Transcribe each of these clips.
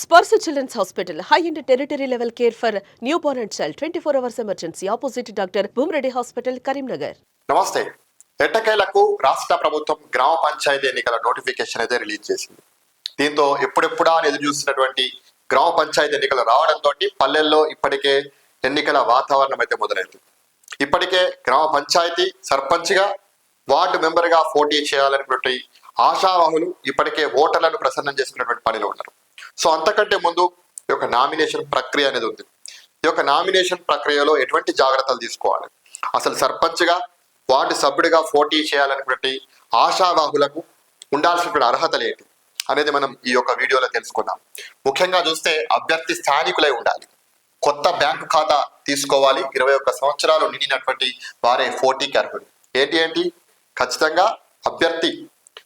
Sparsha children's hospital high and tertiary level care for newborn and child twenty four hours emergency opposite doctor Bhumareddy hospital Karimnagar నమస్తే. ఎట్టకేలకు రాష్ట్ర ప్రభుత్వం గ్రామ పంచాయతీ ఎన్నికల notification అయితే release చేసింది. దీంతో ఎప్పుడెప్పుడా అని ఎదురు చూస్తున్నటువంటి గ్రామ పంచాయతీ ఎన్నికలు రావడంతో పల్లెల్లో ఇప్పటికే ఎన్నికల వాతావరణం అయితే మొదలైంది. ఇప్పటికే గ్రామ పంచాయతీ సర్పంచ్గా వార్డు మెంబర్గా పోటీ చేయాలనేటువంటి ఆశావాహులు ఇప్పటికే ఓటర్లను ప్రసన్నం చేసుకున్నటువంటి పనిలో ఉన్నారు. సో అంతకంటే ముందు ఈ యొక్క నామినేషన్ ప్రక్రియ అనేది ఉంది. ఈ యొక్క నామినేషన్ ప్రక్రియలో ఎటువంటి జాగ్రత్తలు తీసుకోవాలి? అసలు సర్పంచ్గా వార్డు సభ్యుడిగా పోటీ చేయాలనేటువంటి ఆశావాహులకు ఉండాల్సినటువంటి అర్హతలు ఏంటి? అనేది మనం ఈ యొక్క వీడియోలో తెలుసుకుందాం. ముఖ్యంగా చూస్తే అభ్యర్థి స్థానికులై ఉండాలి. కొత్త బ్యాంకు ఖాతా తీసుకోవాలి. ఇరవై ఒక్క సంవత్సరాలు నిండినటువంటి వారే పోటీకి అర్హుడు ఏంటి ఏంటి? ఖచ్చితంగా అభ్యర్థి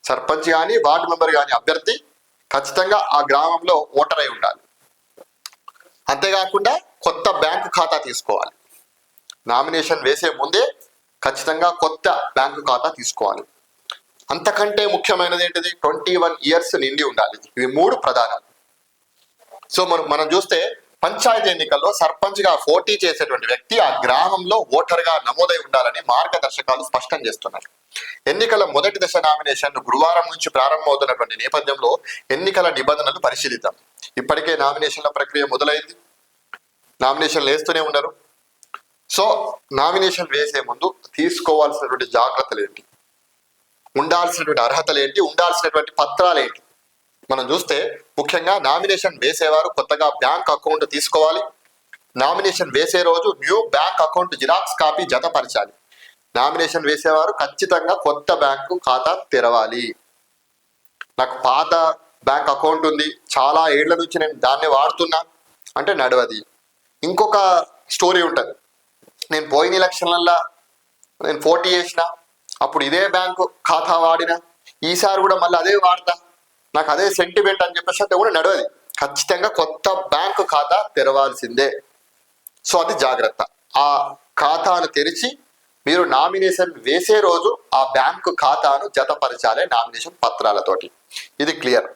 సర్పంచ్ కానీ వార్డు మెంబర్ కానీ అభ్యర్థి ఖచ్చితంగా ఆ గ్రామంలో ఓటర్ అయి ఉండాలి. అంతేకాకుండా కొత్త బ్యాంకు ఖాతా తీసుకోవాలి. నామినేషన్ వేసే ముందే ఖచ్చితంగా కొత్త బ్యాంకు ఖాతా తీసుకోవాలి. అంతకంటే ముఖ్యమైనది ఏంటిది? ట్వంటీ వన్ ఇయర్స్ నిండి ఉండాలి. ఇవి మూడు ప్రధానం. సో మనం మనం చూస్తే పంచాయతీ ఎన్నికల్లో సర్పంచ్గా పోటీ చేసేటువంటి వ్యక్తి ఆ గ్రామంలో ఓటర్గా నమోదై ఉండాలని మార్గదర్శకాలు స్పష్టం చేస్తున్నారు ఎన్నికల మొదటి దశ నామినేషన్ గురువారం నుంచి ప్రారంభమవుతున్నటువంటి నేపథ్యంలో ఎన్నికల నిబంధనలు పరిశీలిద్దాం. ఇప్పటికే నామినేషన్ల ప్రక్రియ మొదలైంది. నామినేషన్లు వేస్తూనే ఉన్నారు. సో నామినేషన్ వేసే ముందు తీసుకోవాల్సినటువంటి జాగ్రత్తలు ఏంటి? ఉండాల్సినటువంటి అర్హతలు ఏంటి? ఉండాల్సినటువంటి పత్రాలు ఏంటి? మనం చూస్తే ముఖ్యంగా నామినేషన్ వేసేవారు కొత్తగా బ్యాంక్ అకౌంట్ తీసుకోవాలి. నామినేషన్ వేసే రోజు new bank account xerox copy జతపరచాలి. Nomination వేసేవారు ఖచ్చితంగా కొత్త బ్యాంకు ఖాతా తెరవాలి. నాకు పాత బ్యాంక్ అకౌంట్ ఉంది. చాలా ఏళ్ళ నుంచి నేను దాన్ని వాడుతున్నా. అంటే నడవది. ఇంకొక స్టోరీ ఉంటుంది. నేను పోయిన ఎలక్షన్లల్లో నేను పోటీ చేసిన. అప్పుడు ఇదే బ్యాంకు ఖాతా వాడిన. ఈసారి కూడా మళ్ళీ అదే వాడతా. నాకు అదే సెంటిమెంట్ అని చెప్పేసి అంటే కూడా నడవది. ఖచ్చితంగా కొత్త బ్యాంకు ఖాతా తెరవాల్సిందే. సో అది జాగ్రత్త. ఆ ఖాతాను తెరిచి మీరు నామినేషన్ వేసే రోజు ఆ బ్యాంకు ఖాతాను జతపరచాలి నామినేషన్ పత్రాలతోటి. ఇది క్లియర్.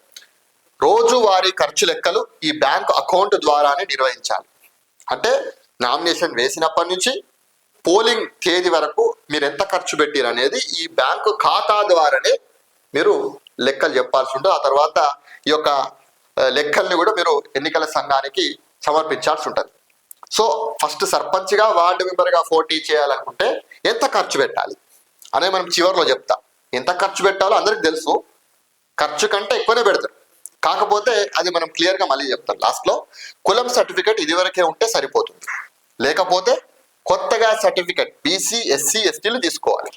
రోజువారీ ఖర్చు లెక్కలు ఈ బ్యాంకు అకౌంట్ ద్వారానే నిర్వహించాలి. అంటే నామినేషన్ వేసినప్పటి నుంచి పోలింగ్ తేదీ వరకు మీరు ఎంత ఖర్చు పెట్టారు అనేది ఈ బ్యాంకు ఖాతా ద్వారానే మీరు లెక్కలు చెప్పాల్సి ఉంటుంది. ఆ తర్వాత ఈ యొక్క లెక్కల్ని కూడా మీరు ఎన్నికల సంఘానికి సమర్పించాల్సి ఉంటుంది. సో ఫస్ట్ సర్పంచ్గా వార్డు మెంబర్గా పోటీ చేయాలనుకుంటే ఎంత ఖర్చు పెట్టాలి? అనేది మనం చివరిలో చెప్తా. ఎంత ఖర్చు పెట్టాలో అందరికి తెలుసు. ఖర్చు కంటే ఎక్కువనే పెడతారు. కాకపోతే అది మనం క్లియర్గా మళ్ళీ చెప్తాం లాస్ట్లో. కులం సర్టిఫికేట్ ఇదివరకే ఉంటే సరిపోతుంది. లేకపోతే కొత్తగా సర్టిఫికేట్ బీసీ ఎస్సీ ఎస్టీలు తీసుకోవాలి.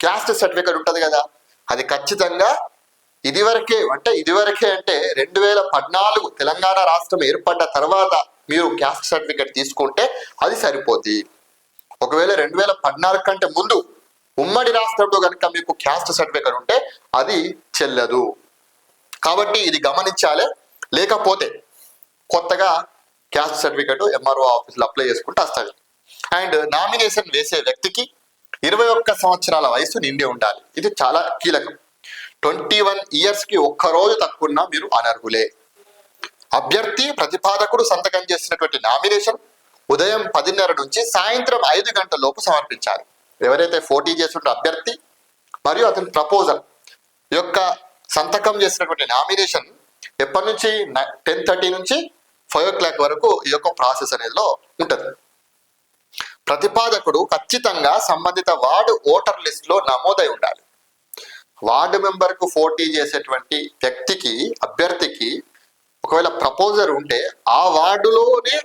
క్యాస్ట్ సర్టిఫికేట్ ఉంటుంది కదా. అది ఖచ్చితంగా ఇదివరకే అంటే ఇదివరకే అంటే రెండు వేల పద్నాలుగు తెలంగాణ రాష్ట్రం ఏర్పడ్డ తర్వాత మీరు క్యాస్ట్ సర్టిఫికేట్ తీసుకుంటే అది సరిపోద్ది. ఒకవేళ రెండు వేల పద్నాలుగు కంటే ముందు ఉమ్మడి రాష్ట్రంలో కనుక మీకు క్యాస్ట్ సర్టిఫికేట్ ఉంటే అది చెల్లదు. కాబట్టి ఇది గమనించాలి. లేకపోతే కొత్తగా క్యాస్ట్ సర్టిఫికేట్ ఎంఆర్ఓ ఆఫీస్లో అప్లై చేసుకుంటే వస్తుంది అండ్ నామినేషన్ వేసే వ్యక్తికి ఇరవై ఒక్క సంవత్సరాల వయసు నిండి ఉండాలి. ఇది చాలా కీలకం. ట్వంటీ వన్ ఇయర్స్కి ఒక్క రోజు తక్కువ మీరు అనర్హులే. అభ్యర్థి ప్రతిపాదకుడు సంతకం చేసినటువంటి నామినేషన్ ఉదయం పదిన్నర నుంచి సాయంత్రం ఐదు గంటల లోపు సమర్పించాలి. ఎవరైతే పోటీ చేసిన అభ్యర్థి మరియు అతని ప్రపోజల్ యొక్క సంతకం చేసినటువంటి నామినేషన్ ఎప్పటి నుంచి టెన్ థర్టీ నుంచి ఫైవ్ ఓ క్లాక్ వరకు ఈ యొక్క ప్రాసెస్ అనేదిలో ఉంటుంది. ప్రతిపాదకుడు ఖచ్చితంగా సంబంధిత వార్డు ఓటర్ లిస్టులో నమోదై ఉండాలి. వార్డు మెంబర్కు పోటీ చేసేటువంటి వ్యక్తికి అభ్యర్థికి ఒకవేళ ప్రపోజర్ ఉంటే ఆ వార్డులోనే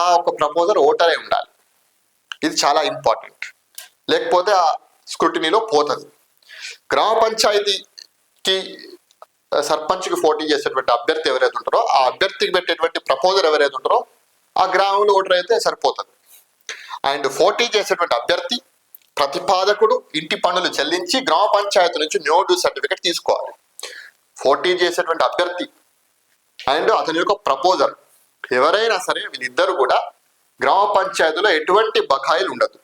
ఆ ఒక ప్రపోజర్ ఓటర్ అయి ఉండాలి. ఇది చాలా ఇంపార్టెంట్ లేకపోతే ఆ స్క్రూటినీలో పోతుంది. గ్రామ పంచాయతీకి సర్పంచ్కి పోటీ చేసేటువంటి అభ్యర్థి ఎవరైతే ఉంటారో ఆ అభ్యర్థికి పెట్టేటువంటి ప్రపోజర్ ఎవరైతే ఉంటారో ఆ గ్రామంలో ఓటర్ అయితే సరిపోతుంది. అండ్ పోటీ చేసేటువంటి అభ్యర్థి ప్రతిపాదకుడు ఇంటి పనులు చెల్లించి గ్రామ పంచాయతీ నుంచి నోటు సర్టిఫికేట్ తీసుకోవాలి. పోటీ చేసేటువంటి అభ్యర్థి అండ్ అతని యొక్క ప్రపోజల్. ఎవరైనా సరే వీళ్ళిద్దరు కూడా గ్రామ పంచాయతీలో ఎటువంటి బకాయిలు ఉండదు.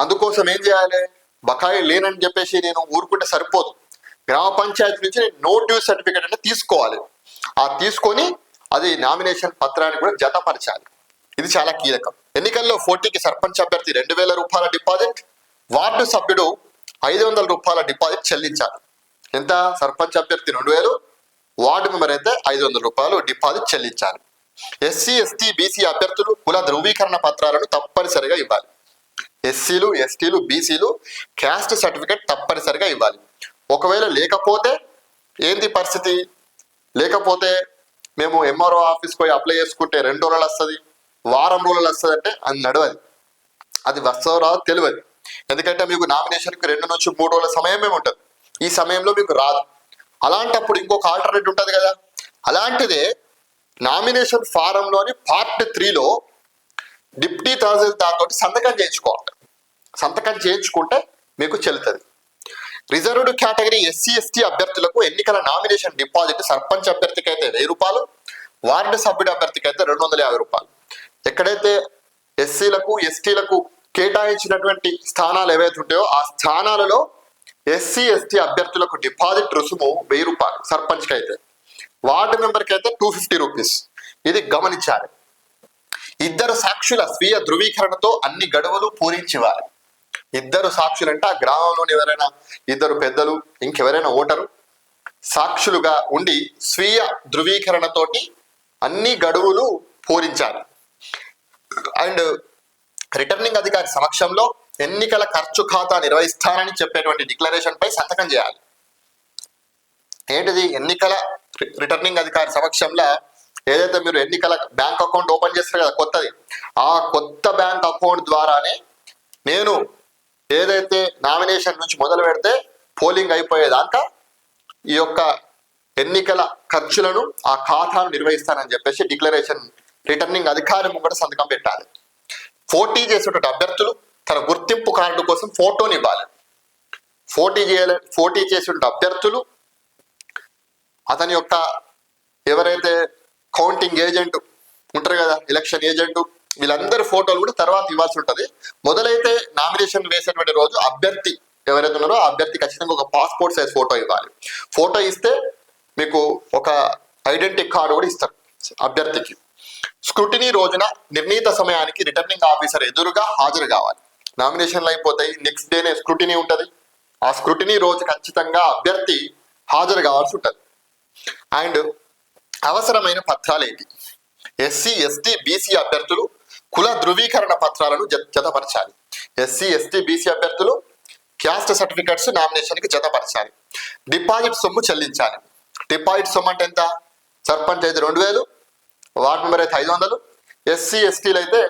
అందుకోసం ఏం చేయాలి? బకాయిలు లేనని చెప్పేసి నేను ఊరుకుంటే సరిపోదు. గ్రామ పంచాయతీ నుంచి నేను నో డ్యూ సర్టిఫికేట్ అంటే తీసుకోవాలి. ఆ తీసుకొని అది నామినేషన్ పత్రాన్ని కూడా జతపరచాలి. ఇది చాలా కీలకం. ఎన్నికల్లో పోటీకి సర్పంచ్ అభ్యర్థి రెండు వేల రూపాయల డిపాజిట్ వార్డు సభ్యుడు ఐదు వందల రూపాయల డిపాజిట్ చెల్లించాలి. ఎంత? సర్పంచ్ అభ్యర్థి రెండు వేలు వార్డు మెంబర్ అయితే ఐదు వందల రూపాయలు డిపాజిట్ చెల్లించాలి. ఎస్సీ ఎస్టీ బీసీ అభ్యర్థులు కుల ధృవీకరణ పత్రాలను తప్పనిసరిగా ఇవ్వాలి. ఎస్సీలు ఎస్టీలు బీసీలు క్యాస్ట్ సర్టిఫికేట్ తప్పనిసరిగా ఇవ్వాలి. ఒకవేళ లేకపోతే ఏంది పరిస్థితి? లేకపోతే మేము ఎంఆర్ఓ ఆఫీస్కి పోయి అప్లై చేసుకుంటే రెండు రోజులు వస్తుంది వారం రోజులు వస్తుంది అంటే అది నడవది. అది వస్తుందో రాదు తెలియదు. ఎందుకంటే మీకు నామినేషన్కి రెండు నుంచి మూడు రోజుల సమయమే ఉంటుంది. ఈ సమయంలో మీకు రాదు. అలాంటప్పుడు ఇంకొక ఆల్టర్నేట్ ఉంటుంది కదా. అలాంటిదే నామినేషన్ ఫారంలోని పార్ట్ త్రీలో డిప్టీ తహసీల్దార్తో సంతకం చేయించుకోవాలి. సంతకం చేయించుకుంటే మీకు చెల్లుతుంది. రిజర్వ్డ్ కేటగిరీ ఎస్సీ ఎస్టీ అభ్యర్థులకు ఎన్నికల నామినేషన్ డిపాజిట్ సర్పంచ్ అభ్యర్థికి అయితే వెయ్యి రూపాయలు వార్డు సభ్యుడి అభ్యర్థికి అయితే రెండు వందల యాభై రూపాయలు. ఎక్కడైతే ఎస్సీలకు ఎస్టీలకు కేటాయించినటువంటి స్థానాలు ఏవైతే ఉంటాయో ఆ స్థానాలలో ఎస్సీ ఎస్టీ అభ్యర్థులకు డిపాజిట్ రుసుము వెయ్యి రూపాయలు సర్పంచ్కి అయితే వార్డు మెంబర్కి అయితే టూ ఫిఫ్టీ రూపీస్ ఇది గమనించాలి. ఇద్దరు సాక్షుల స్వీయ ధృవీకరణతో అన్ని గడువులు పూరించేవారు. ఇద్దరు సాక్షులు అంటే ఆ గ్రామంలోని ఎవరైనా ఇద్దరు పెద్దలు ఇంకెవరైనా ఓటరు. సాక్షులుగా ఉండి స్వీయ ధృవీకరణతోటి అన్ని గడువులు పూరించాలి. అండ్ రిటర్నింగ్ అధికారి సమక్షంలో ఎన్నికల ఖర్చు ఖాతా నిర్వహిస్తానని చెప్పేటువంటి డిక్లరేషన్ పై సంతకం చేయాలి. ఏంటిది? ఎన్నికల రిటర్నింగ్ అధికారి సమక్షంలో ఏదైతే మీరు ఎన్నికల బ్యాంక్ అకౌంట్ ఓపెన్ చేస్తారు కదా కొత్తది. ఆ కొత్త బ్యాంక్ అకౌంట్ ద్వారానే నేను ఏదైతే నామినేషన్ నుంచి మొదలు పెడితే పోలింగ్ అయిపోయేదాకా ఈ యొక్క ఎన్నికల ఖర్చులను ఆ ఖాతాను నిర్వహిస్తానని చెప్పేసి డిక్లరేషన్ రిటర్నింగ్ అధికారి ముంగట సంతకం పెట్టాలి. పోటీ చేసేటువంటి అభ్యర్థులు తన గుర్తింపు కార్డు కోసం ఫోటోని ఇవ్వాలి. పోటీ చేయాల పోటీ చేసేటువంటి అభ్యర్థులు. అతని యొక్క ఎవరైతే కౌంటింగ్ ఏజెంట్ ఉంటారు కదా ఎలక్షన్ ఏజెంట్ వీళ్ళందరి ఫోటోలు కూడా తర్వాత ఇవ్వాల్సి ఉంటుంది. మొదలైతే నామినేషన్ వేసేటువంటి రోజు అభ్యర్థి ఎవరైతే ఉన్నారో ఆ అభ్యర్థి ఖచ్చితంగా ఒక పాస్పోర్ట్ సైజ్ ఫోటో ఇవ్వాలి. ఫోటో ఇస్తే మీకు ఒక ఐడెంటిటీ కార్డు కూడా ఇస్తారు అభ్యర్థికి. స్క్రూటినీ రోజున నిర్ణీత సమయానికి రిటర్నింగ్ ఆఫీసర్ ఎదురుగా హాజరు కావాలి. నామినేషన్లు అయిపోతాయి. నెక్స్ట్ డేనే స్క్రూటినీ ఉంటుంది. ఆ స్క్రూటినీ రోజు ఖచ్చితంగా అభ్యర్థి హాజరు కావాల్సి ఉంటుంది. అండ్ అవసరమైన పత్రాలు ఏంటి ఎస్సీ ఎస్టీ బీసీ అభ్యర్థులు కుల ధృవీకరణ పత్రాలను జత- జతపరచాలి. ఎస్సీ ఎస్టీ బీసీ అభ్యర్థులు క్యాస్ట్ సర్టిఫికెట్స్ నామినేషన్కి జతపరచాలి. డిపాజిట్ సొమ్ము చెల్లించాలి. డిపాజిట్ సొమ్ము అంటే ఎంత? సర్పంచ్ అయితే రెండు వేలు వార్డు మెంబర్ అయితే ఐదు వందలు ఎస్సీ ఎస్టీలు అయితే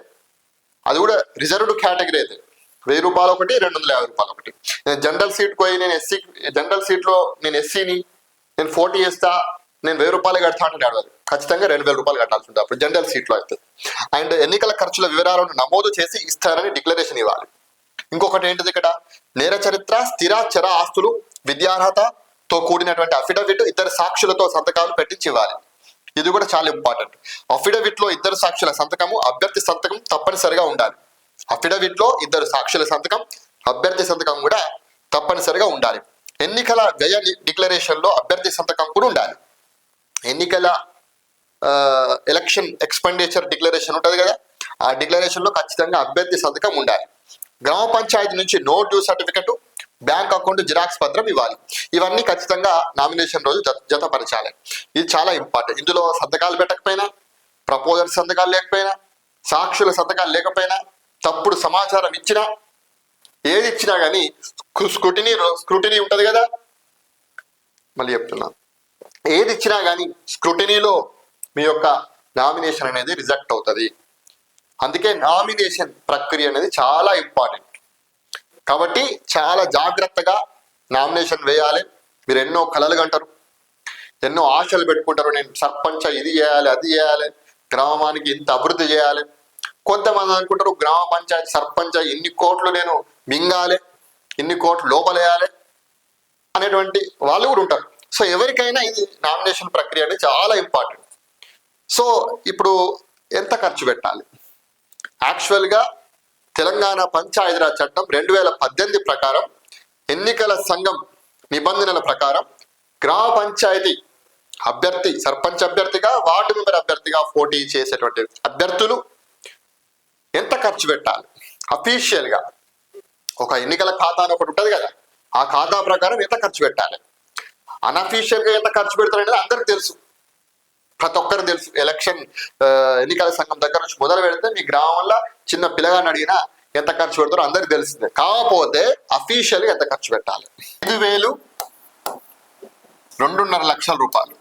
అది కూడా రిజర్వ్డ్ కేటగిరీ అయితే వెయ్యి రూపాయలు ఒకటి రెండు వందల యాభై రూపాయలు ఒకటి. నేను జనరల్ సీట్ పోయి నేను ఎస్సీ జనరల్ సీట్లో నేను ఎస్సీని నేను ఫోర్టీ చేస్తా నేను వెయ్యి రూపాయలు కడతా అంటే అడగాలి ఖచ్చితంగా రెండు వేల రూపాయలు కట్టాల్సి ఉంటుంది అప్పుడు జనరల్ సీట్లో అయితే. అండ్ ఎన్నికల ఖర్చుల వివరాలను నమోదు చేసి ఇస్తారని డిక్లరేషన్ ఇవ్వాలి. ఇంకొకటి ఏంటిది ఇక్కడ? నేర చరిత్ర స్థిర చర ఆస్తులు విద్యార్హతతో కూడినటువంటి అఫిడవిట్ ఇద్దరు సాక్షులతో సంతకాలు పెట్టించి ఇవ్వాలి. ఇది కూడా చాలా ఇంపార్టెంట్ అఫిడవిట్లో ఇద్దరు సాక్షుల సంతకము అభ్యర్థి సంతకం తప్పనిసరిగా ఉండాలి. అఫిడవిట్లో ఇద్దరు సాక్షుల సంతకం అభ్యర్థి సంతకం కూడా తప్పనిసరిగా ఉండాలి. ఎన్నికల వ్యయ డిక్లరేషన్లో అభ్యర్థి సంతకం కూడా ఉండాలి. ఎన్నికల ఎలక్షన్ ఎక్స్పెండిచర్ డిక్లరేషన్ ఉంటుంది కదా ఆ డిక్లరేషన్లో ఖచ్చితంగా అభ్యర్థి సంతకం ఉండాలి. గ్రామ పంచాయతీ నుంచి no due certificate bank account xerox పత్రం ఇవ్వాలి. ఇవన్నీ ఖచ్చితంగా నామినేషన్ రోజు జత జతపరచాలి. ఇది చాలా ఇంపార్టెంట్. ఇందులో సంతకాలు పెట్టకపోయినా ప్రపోజల్ సంతకాలు లేకపోయినా సాక్షుల సంతకాలు లేకపోయినా తప్పుడు సమాచారం ఇచ్చినా ఏది ఇచ్చినా కానీ స్క్రూటినీ స్క్రూటినీ ఉంటుంది కదా? మళ్ళీ చెప్తున్నా. ఏది ఇచ్చినా కానీ స్క్రూటినీలో మీ యొక్క నామినేషన్ అనేది రిజెక్ట్ అవుతుంది. అందుకే నామినేషన్ ప్రక్రియ అనేది చాలా ఇంపార్టెంట్. కాబట్టి చాలా జాగ్రత్తగా నామినేషన్ వేయాలి. మీరు ఎన్నో కళలు కంటారు. ఎన్నో ఆశలు పెట్టుకుంటారు. నేను సర్పంచ్ ఇది చేయాలి అది చేయాలి. గ్రామానికి ఇంత అభివృద్ధి చేయాలి. కొంతమంది అనుకుంటారు గ్రామ పంచాయతీ సర్పంచ్ ఇన్ని కోట్లు నేను మింగాలి ఇన్ని కోట్లు లోపలేయాలి అనేటువంటి వాళ్ళు కూడా ఉంటారు. సో ఎవరికైనా ఇది నామినేషన్ ప్రక్రియ అనేది చాలా ఇంపార్టెంట్. సో ఇప్పుడు ఎంత ఖర్చు పెట్టాలి? యాక్చువల్గా తెలంగాణ పంచాయతీరాజ్ చట్టం రెండు వేల పద్దెనిమిది ప్రకారం ఎన్నికల సంఘం నిబంధనల ప్రకారం గ్రామ పంచాయతీ అభ్యర్థి సర్పంచ్ అభ్యర్థిగా వార్డు మెంబర్ అభ్యర్థిగా పోటీ చేసేటువంటి అభ్యర్థులు ఎంత ఖర్చు పెట్టాలి? అఫీషియల్గా. ఒక ఎన్నికల ఖాతా అని ఒకటి ఉంటుంది కదా ఆ ఖాతా ప్రకారం ఎంత ఖర్చు పెట్టాలి? అన్అఫీషియల్గా ఎంత ఖర్చు పెడతారనేది అందరికి తెలుసు. ప్రతి ఒక్కరు తెలుసు. ఎలక్షన్ ఎన్నికల సంఘం దగ్గర నుంచి మొదలు పెడితే మీ గ్రామంలో చిన్న పిల్లగాని అడిగినా ఎంత ఖర్చు పెడతారో అందరికి తెలిసిందే కాకపోతే అఫీషియల్గా ఎంత ఖర్చు పెట్టాలి? ఐదు వేలు రెండున్నర లక్షల రూపాయలు.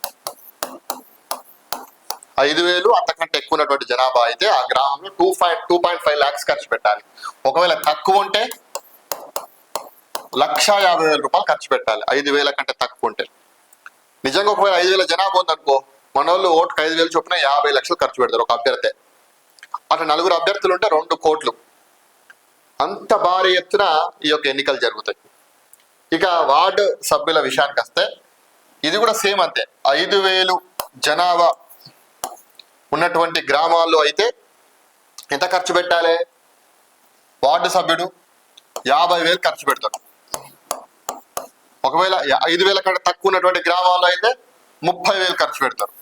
ఐదు వేలు అంతకంటే ఎక్కువ ఉన్నటువంటి జనాభా అయితే ఆ గ్రామంలో two five two point five lakhs ఖర్చు పెట్టాలి. ఒకవేళ తక్కువ ఉంటే లక్ష యాభై వేల రూపాయలు ఖర్చు పెట్టాలి ఐదు వేల కంటే తక్కువ ఉంటే. నిజంగా ఒకవేళ ఐదు వేల జనాభా ఉందనుకో మన వాళ్ళు ఓటుకు ఐదు వేలు చొప్పున యాభై లక్షలు ఖర్చు పెడతారు ఒక అభ్యర్థి. అట్లా నలుగురు అభ్యర్థులు ఉంటే రెండు కోట్లు. అంత భారీ ఎత్తున ఈ యొక్క ఎన్నికలు జరుగుతాయి. ఇక వార్డు సభ్యుల విషయానికి వస్తే ఇది కూడా సేమ్ అంతే. ఐదు వేలు జనాభా ఉన్నటువంటి గ్రామాల్లో అయితే ఎంత ఖర్చు పెట్టాలి? వార్డు సభ్యుడు యాభై వేలు ఖర్చు పెడతాడు. ఒకవేళ ఐదు వేల కంటే తక్కువ ఉన్నటువంటి గ్రామాల్లో అయితే ముప్పై వేలు ఖర్చు పెడతారు.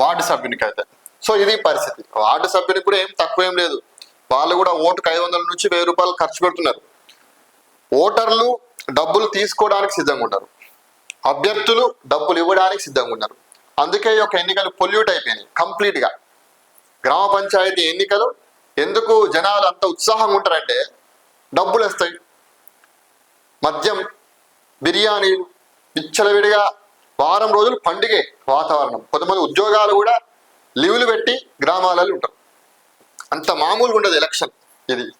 వార్డు సభ్యునికి అయితే సో ఇది పరిస్థితి. వార్డు సభ్యునికి కూడా ఏం తక్కువ ఏం లేదు. వాళ్ళు కూడా ఓటుకు ఐదు వందల నుంచి వెయ్యి రూపాయలు ఖర్చు పెడుతున్నారు. ఓటర్లు డబ్బులు తీసుకోవడానికి సిద్ధంగా ఉంటారు. అభ్యర్థులు డబ్బులు ఇవ్వడానికి సిద్ధంగా ఉన్నారు. అందుకే ఈ యొక్క ఎన్నికలు పొల్యూట్ అయిపోయినాయి కంప్లీట్గా. గ్రామ పంచాయతీ ఎన్నికలు ఎందుకు జనాలు అంత ఉత్సాహంగా ఉంటారంటే డబ్బులు వస్తాయి. మద్యం బిర్యానీలు విచ్చలవిడిగా వారం రోజులు పండుగే వాతావరణం. కొంతమంది ఉద్యోగాలు కూడా లీవులు పెట్టి గ్రామాలలో ఉంటారు. అంత మామూలుగా ఉండదు ఎలక్షన్ ఇది.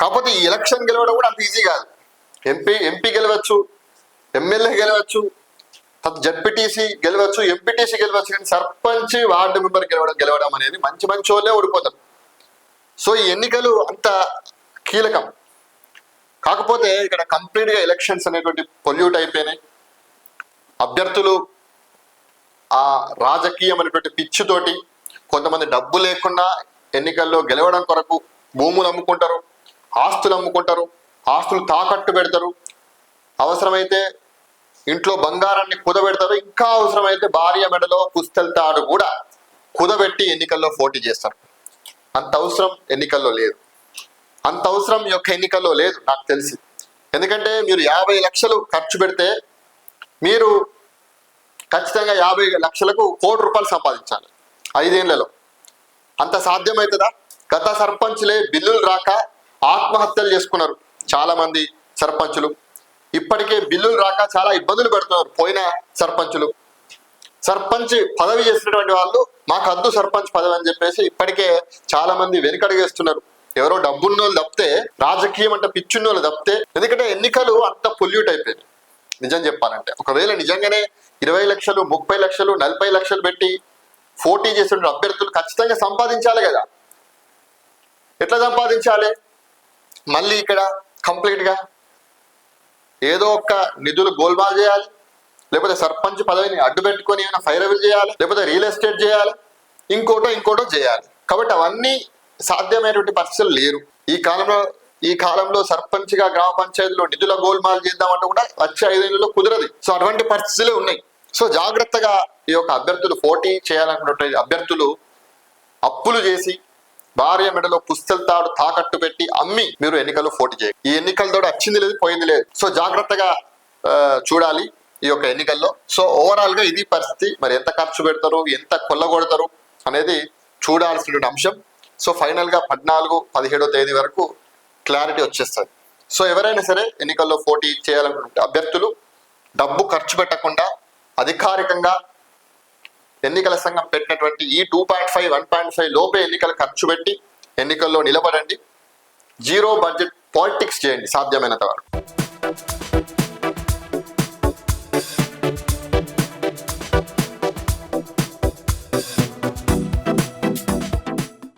కాకపోతే ఈ ఎలక్షన్ గెలవడం కూడా అంత ఈజీ కాదు. ఎంపీ ఎంపీ గెలవచ్చు ఎమ్మెల్యే గెలవచ్చు తర్వాత జడ్పీటీసీ గెలవచ్చు ఎంపీటీసీ గెలవచ్చు కానీ సర్పంచ్ వార్డు మెంబర్ గెలవడం గెలవడం అనేది మంచి మంచి వాళ్ళే ఓడిపోతారు. సో ఈ ఎన్నికలు అంత కీలకం. కాకపోతే ఇక్కడ కంప్లీట్గా ఎలక్షన్స్ అనేటువంటి పొల్యూట్ అయిపోయినాయి. అభ్యర్థులు ఆ రాజకీయం అనేటువంటి పిచ్చితోటి కొంతమంది డబ్బు లేకుండా ఎన్నికల్లో గెలవడం కొరకు భూములు అమ్ముకుంటారు ఆస్తులు అమ్ముకుంటారు ఆస్తులు తాకట్టు పెడతారు. అవసరమైతే ఇంట్లో బంగారాన్ని కుదబెడతారు. ఇంకా అవసరమైతే భార్య మెడలో పుస్తల కూడా కుదబెట్టి ఎన్నికల్లో పోటీ చేస్తారు. అంత అవసరం ఎన్నికల్లో లేదు. అంత అవసరం యొక్క ఎన్నికల్లో లేదు నాకు తెలిసి. ఎందుకంటే మీరు యాభై లక్షలు ఖర్చు పెడితే మీరు ఖచ్చితంగా యాభై లక్షలకు కోటి రూపాయలు సంపాదించాలి ఐదేళ్ళలో. అంత సాధ్యమవుతుందా గత సర్పంచులే బిల్లులు రాక ఆత్మహత్యలు చేసుకున్నారు చాలామంది సర్పంచులు. ఇప్పటికే బిల్లులు రాక చాలా ఇబ్బందులు పెడుతున్నారు పోయిన సర్పంచులు. సర్పంచ్ పదవి చేసినటువంటి వాళ్ళు మాకు అద్దు సర్పంచ్ పదవి అని చెప్పేసి ఇప్పటికే చాలా మంది వెనుకడుగేస్తున్నారు. ఎవరో డబ్బున్న వాళ్ళు తప్పితే రాజకీయం అంటే పిచ్చున్న వాళ్ళు తప్పితే ఎందుకంటే ఎన్నికలు అంత పొల్యూట్ అయిపోయింది. నిజం చెప్పాలంటే. ఒకవేళ నిజంగానే ఇరవై లక్షలు ముప్పై లక్షలు నలభై లక్షలు పెట్టి పోటీ చేసిన అభ్యర్థులు ఖచ్చితంగా సంపాదించాలి కదా. ఎట్లా సంపాదించాలి? మళ్ళీ ఇక్కడ కంప్లీట్గా ఏదో ఒక నిధులు గోల్బాల్ చేయాలి. లేకపోతే సర్పంచ్ పదవిని అడ్డు పెట్టుకొని ఏమైనా ఫైరవిల్ చేయాలి. లేకపోతే రియల్ ఎస్టేట్ చేయాలి. ఇంకోటో ఇంకోటో చేయాలి. కాబట్టి అవన్నీ సాధ్యమైనటువంటి పరిస్థితులు లేరు. ఈ కాలంలో ఈ కాలంలో సర్పంచ్గా గ్రామ పంచాయతీలో నిధుల గోల్మాల్ చేద్దామంటే కూడా వచ్చే ఐదేళ్ళలో కుదరదు. సో అటువంటి పరిస్థితులే ఉన్నాయి. సో జాగ్రత్తగా ఈ యొక్క అభ్యర్థులు పోటీ చేయాలనుకున్నటువంటి అభ్యర్థులు అప్పులు చేసి భార్య మెడలో పుస్తల తాడు తాకట్టు పెట్టి అమ్మి మీరు ఎన్నికల్లో పోటీ చేయాలి ఈ ఎన్నికలతో వచ్చింది లేదు పోయింది లేదు. సో జాగ్రత్తగా చూడాలి ఈ యొక్క ఎన్నికల్లో. సో ఓవరాల్గా ఇది పరిస్థితి. మరి ఎంత ఖర్చు పెడతారు ఎంత కొల్లగొడతారు అనేది చూడాల్సిన అంశం. సో ఫైనల్గా పద్నాలుగు పదిహేడో తేదీ వరకు క్లారిటీ వచ్చేస్తుంది. సో ఎవరైనా సరే ఎన్నికల్లో పోటీ చేయాలనుకుంటే అభ్యర్థులు డబ్బు ఖర్చు పెట్టకుండా అధికారికంగా ఎన్నికల సంఘం పెట్టినటువంటి ఈ two point five one point five లోపే ఎన్నికలు ఖర్చు పెట్టి ఎన్నికల్లో నిలబడండి. జీరో బడ్జెట్ పాలిటిక్స్ చేయండి సాధ్యమైనంత వరకు.